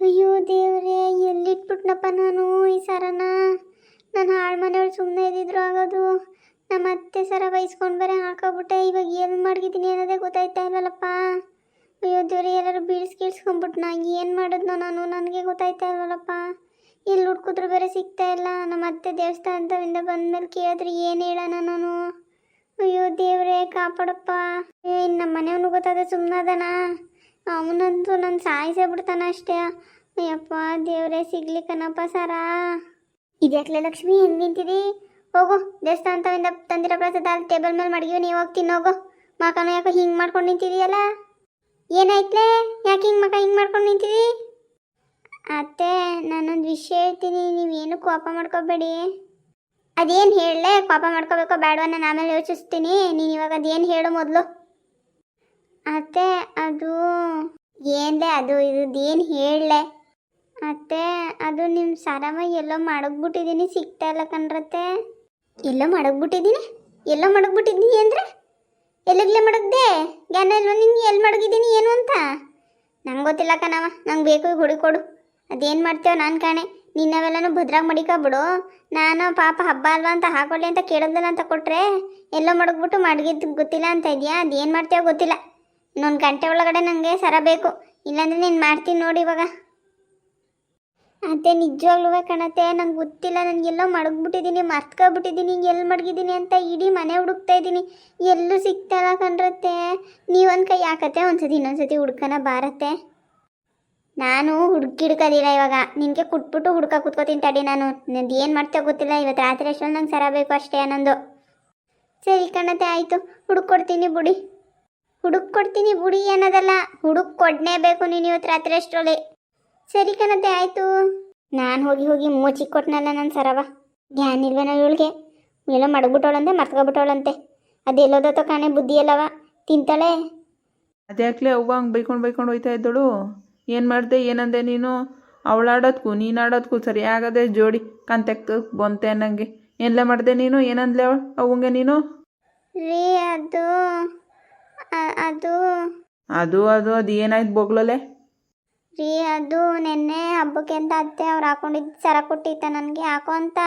ಅಯ್ಯೋ ದೇವ್ರೇ ಎಲ್ಲಿಟ್ಬಿಟ್ನಪ್ಪ ನಾನು ಈ ಸರನ ನಾನು ಹಾಳು ಮನೆಯವ್ರು ಸುಮ್ಮನೆ ಇದ್ದಿದ್ರು ಆಗೋದು. ನಮ್ಮ ಅತ್ತೆ ಸರ ಬೈಸ್ಕೊಂಡು ಬೇರೆ ಹಾಕೋಬಿಟ್ಟೆ ಇವಾಗ ಏನು ಮಾಡಿದ್ದೀನಿ ಅನ್ನೋದೇ ಗೊತ್ತಾಯ್ತಾ ಇಲ್ವಲ್ಲಪ್ಪ? ಅಯ್ಯೋ ದೇವ್ರೆ, ಎಲ್ಲರೂ ನಾ ಏನು ಮಾಡಿದ್ನೋ ನಾನು ನನಗೆ ಗೊತ್ತಾಯ್ತಾ ಇಲ್ವಲ್ಲಪ್ಪ? ಎಲ್ಲಿ ಹುಡ್ಕಿದ್ರು ಬೇರೆ ಸಿಗ್ತಾ ಇಲ್ಲ. ನಮ್ಮ ಅತ್ತೆ ದೇವಸ್ಥಾನದಿಂದ ಬಂದ್ಮೇಲೆ ಕೇಳಿದ್ರೆ ಏನು ಹೇಳೋಣ ನಾನು? ಅಯ್ಯೋ ದೇವ್ರೇ, ಕಾಪಾಡಪ್ಪ. ಇನ್ನು ನಮ್ಮ ಮನೆಯವನು ಗೊತ್ತಾದ ಸುಮ್ಮನದನ ಅವನಂತೂ ನನ್ನ ಸಾಯಿಸೇ ಬಿಡ್ತಾನ ಅಷ್ಟೇ. ಅಯ್ಯಪ್ಪ, ದೇವರೇ, ಸಿಗ್ಲಿ ಕಣಪ್ಪ ಸರ. ಇದ್ಯಾಕ್ಲೆ ಲಕ್ಷ್ಮಿ, ಹೆಂಗೆ ನಿಂತಿದಿ? ಹೋಗು, ದೇವಸ್ಥಾನದಿಂದ ತಂದಿರೋ ಪ್ರಸಾದ ಅಲ್ಲಿ ಟೇಬಲ್ ಮೇಲೆ ಮಡಗಿವಿ ನೀವು ಹೋಗಿ ತಿನ್ನೋಗು ಮಕನ ಯಾಕೋ ಹಿಂಗೆ ಮಾಡ್ಕೊಂಡು ನಿಂತಿದೀಯಲ್ಲ? ಏನಾಯ್ತಲೇ? ಯಾಕೆ ಹಿಂಗೆ ಮಕ ಹಿಂಗೆ ಮಾಡ್ಕೊಂಡು ನಿಂತಿದಿ? ಅತ್ತೆ, ನಾನೊಂದು ವಿಷಯ ಹೇಳ್ತೀನಿ ನೀವೇನು ಕೋಪ ಮಾಡ್ಕೋಬೇಡಿ. ಅದೇನು ಹೇಳಲೆ, ಕೋಪ ಮಾಡ್ಕೋಬೇಕೋ ಬೇಡವ ನಾನು ಆಮೇಲೆ ಯೋಚಿಸ್ತೀನಿ. ನೀನು ಇವಾಗ ಅದೇನು ಹೇಳು ಮೊದಲು. ಅತ್ತೆ, ಅದು ಏನ್ಲೆ, ಅದು ಇದೇನು ಹೇಳಲೆ? ಅತ್ತೆ, ಅದು ನಿಮ್ಮ ಸಾರಮ್ಮ ಎಲ್ಲೋ ಮಡಗ್ಬಿಟ್ಟಿದ್ದೀನಿ ಸಿಗ್ತಾ ಇಲ್ಲ ಕಣ್ರತ್ತೆ. ಎಲ್ಲೋ ಮಡಗ್ಬಿಟ್ಟಿದ್ದೀನಿ ಎಲ್ಲೋ ಮಡಗ್ಬಿಟ್ಟಿದ್ದೀನಿ ಅಂದರೆ? ಎಲ್ಲಿಗ್ಲೇ ಮಡಗ್ದೆ ಜ್ಞಾನ ಇಲ್ವ ನಿಂಗೆ? ಎಲ್ಲಿ ಮಡಗಿದ್ದೀನಿ, ಏನು ಅಂತ? ನಂಗೆ ಗೊತ್ತಿಲ್ಲ ಕಣವ ನಂಗೆ ಬೇಕು ಹುಡುಕೊಡು ಅದೇನು ಮಾಡ್ತೇವೆ ನಾನು ಕಾಣೆ. ನಿನ್ನವೆಲ್ಲನೂ ಭದ್ರಾಗ ಮಡಿಕೊಬಿಡು. ನಾನು ಪಾಪ ಹಬ್ಬ ಅಲ್ವಾ ಅಂತ ಹಾಕೊಳ್ಳಿ ಅಂತ ಕೇಳೋದಲ್ಲ ಅಂತ ಕೊಟ್ಟರೆ ಎಲ್ಲೋ ಮಡಗ್ಬಿಟ್ಟು ಮಡಗಿದ್ದು ಗೊತ್ತಿಲ್ಲ ಅಂತ ಇದೆಯಾ? ಅದೇನು ಮಾಡ್ತೇವೋ ಗೊತ್ತಿಲ್ಲ. ಇನ್ನೊಂದು ಗಂಟೆ ಒಳಗಡೆ ನನಗೆ ಸರ ಬೇಕು. ಇಲ್ಲಾಂದ್ರೆ ನೀನು ಮಾಡ್ತೀನಿ ನೋಡಿ ಇವಾಗ. ಅದೇ ನಿಜವಾಗ್ಲೂ ಕಾಣತ್ತೆ ನಂಗೆ ಗೊತ್ತಿಲ್ಲ, ನನಗೆಲ್ಲೋ ಮಡಗ್ಬಿಟ್ಟಿದ್ದೀನಿ ಮರ್ತ್ಕೊಬಿಟ್ಟಿದ್ದೀನಿ ಎಲ್ಲಿ ಮಡಗಿದ್ದೀನಿ ಅಂತ ಇಡೀ ಮನೆ ಹುಡುಕ್ತಾ ಇದ್ದೀನಿ. ಎಲ್ಲೂ ಸಿಗ್ತಲ್ಲ ಕಣ್ರತ್ತೆ. ನೀವೊಂದು ಕೈ ಹಾಕತ್ತೆ, ಒಂದ್ಸತಿ ಇನ್ನೊಂದ್ಸತಿ ಹುಡ್ಕನ ಬಾರತ್ತೆ. ನಾನು ಹುಡುಕಿಡ್ಕೋದಿಲ್ಲ ಇವಾಗ. ನಿನಗೆ ಕುಟ್ಬಿಟ್ಟು ಹುಡ್ಕ ಕೂತ್ಕೋತೀನಿ ತಡಿ ನಾನು. ನಂದು ಏನು ಮಾಡ್ತಾ ಗೊತ್ತಿಲ್ಲ ಇವತ್ತು ರಾತ್ರಿ ಅಷ್ಟರಲ್ಲಿ ನಂಗೆ ಸರ ಬೇಕು ಅಷ್ಟೇ ಅನ್ನೊಂದು. ಸರಿ ಕಣತೆ, ಆಯಿತು. ಹುಡುಕೊಡ್ತೀನಿ ಬುಡಿ. ಹುಡುಕ್ ಕೊಡ್ತೀನಿ ಬುಡಿ ಅನ್ನೋದಲ್ಲ. ಹುಡುಕ್ ಕೊಡ್ನೇಬೇಕು ನೀನು ಇವತ್ತು ರಾತ್ರಿ ಅಷ್ಟರಲ್ಲಿ. ಸರಿ ಕಣತೆ ಆಯಿತು. ನಾನು ಹೋಗಿ ಹೋಗಿ ಮೋಚಿ ಕೊಟ್ನಲ್ಲ ನನ್ನ ಸರವ. ಜ್ಞಾನ ಇಲ್ವೇನೋ ಇವಳಿಗೆ? ಏನೋ ಮಡಗ್ಬಿಟ್ಟವಳಂತೆ ಮರ್ತ್ಕೊಬಿಟ್ಟವಳಂತೆ. ಅದೆಲ್ಲೋದತ್ತೋ ಕಾಣೆ ಬುದ್ಧಿ ಅಲ್ಲವ. ತಿಂತಾಳೆ? ಅದ್ಯಾಕ್ಲೆ ಅವ್ವ ಹಂಗೆ ಬೈಕೊಂಡು ಬೈಕೊಂಡು ಹೋಯ್ತಾ ಇದ್ದಳು? ಏನು ಮಾಡಿದೆ ಏನಂದೆ ನೀನು? ಅವಳಾಡೋದ್ಕು ನೀನು ಆಡೋದ್ಕು ಸರಿ ಆಗದೆ ಜೋಡಿ ಕಂತಕ್ಕೆ ಬಂತೆ ಅನ್ನಂಗೆ. ಏನ್ಲೇ ಮಾಡಿದೆ ನೀನು? ಏನಂದ್ಲೆ ಅವಳು ಅವಂಗೆ ನೀನು? ರೀ ಅದು. ಅ- ಅದು. ಅದು ಅದು ಅದು ಏನಾಯ್ತು ಬೋಗ್ಲಲೆ ರೀ ಅದು ನೆನ್ನೆ ಹಬ್ಬಕ್ಕೆ ಅಂತ ಅತ್ತೆ ಅವ್ರು ಹಾಕೊಂಡಿದ್ದು ಸರ ಕೊಟ್ಟಿತ್ತ ನನಗೆ ಹಾಕೋ ಅಂತ.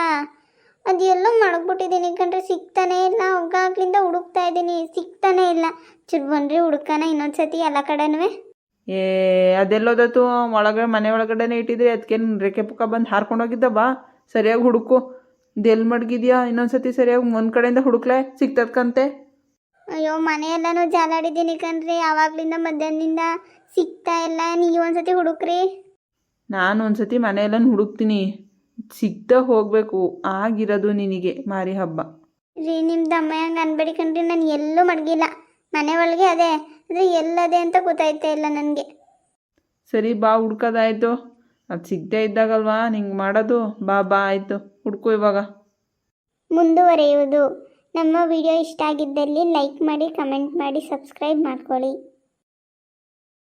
ಅದು ಎಲ್ಲೋ ಮಡಗ್ಬಿಟ್ಟಿದ್ದೀನಿ ಕಣ್ರಿ ಸಿಗ್ತಾನೆ ಇಲ್ಲ. ಒಗ್ಗಾಗ್ಲಿಂದ ಹುಡುಕ್ತಾ ಇದ್ದೀನಿ ಸಿಗ್ತಾನೆ ಇಲ್ಲ. ಚುರ್ ಬನ್ರಿ ಹುಡುಕನ ಇನ್ನೊಂದ್ಸತಿ ಎಲ್ಲ ಕಡೆನೂ. ಏ ಅದೆಲ್ಲೋದತ್ತು? ಒಳಗಡೆ ಮನೆ ಒಳಗಡೆನೆ ಇಟ್ಟಿದ್ರೆ ಅದಕ್ಕೇನು ರೆಕ್ಕೆ ಪುಕ್ಕ ಬಂದು ಹಾರ್ಕೊಂಡು ಹೋಗಿದ್ದ ಬಾ. ಸರಿಯಾಗಿ ಹುಡುಕು. ಇದೆಲ್ಲಿ ಮಡಗಿದ್ಯಾ? ಇನ್ನೊಂದ್ಸತಿ ಸರಿಯಾಗಿ ಒಂದು ಕಡೆಯಿಂದ ಹುಡುಕ್ಲೆ ಸಿಗ್ತದ್ಕಂತೆ ಅಯ್ಯೋ ಮನೆಯೆಲ್ಲನೂ ಜಾಲಾಡಿದ್ದೀನಿ ಕಣ್ರಿ. ಆವಾಗ್ಲಿಂದ ಮಧ್ಯಾಹ್ನದಿಂದ ಸಿಗ್ತಾ ಇಲ್ಲ. ನೀವು ಒಂದ್ಸತಿ ಹುಡುಕ್ರಿ. ನಾನು ಒಂದ್ಸತಿ ಮನೆಯೆಲ್ಲ ಹುಡುಕ್ತೀನಿ. ಸಿಗ್ತಾ ಹೋಗಬೇಕು. ಆಗಿರೋದು ನಿನಗೆ ಮಾರಿ ಹಬ್ಬ. ರೀ ನಿಮ್ಮ ಅಮ್ಮ ಹಂಗೆ ಅನ್ಬೇಡಿ ಕಣ್ರಿ ನಾನು ಎಲ್ಲೂ ಮಡಗಿಲ್ಲ. ಮನೆ ಒಳಗೆ ಅದೇ. ಅದು ಎಲ್ಲದೆ ಅಂತ ಗೊತ್ತಾಯ್ತಾ ಇಲ್ಲ ನನಗೆ. ಸರಿ ಬಾ ಹುಡ್ಕೋದಾಯ್ತು. ಅದು ಸಿಗದೇ ಇದ್ದಾಗಲ್ವಾ? ನಿಂಗೆ ಮಾಡೋದು? ಬಾ ಬಾ ಆಯಿತು. ಹುಡ್ಕು ಇವಾಗ. ಮುಂದುವರಿಯುವುದು. ನಮ್ಮ ವಿಡಿಯೋ ಇಷ್ಟ ಆಗಿದ್ದಲ್ಲಿ ಲೈಕ್ ಮಾಡಿ ಕಮೆಂಟ್ ಮಾಡಿ ಸಬ್ಸ್ಕ್ರೈಬ್ ಮಾಡ್ಕೊಳ್ಳಿ.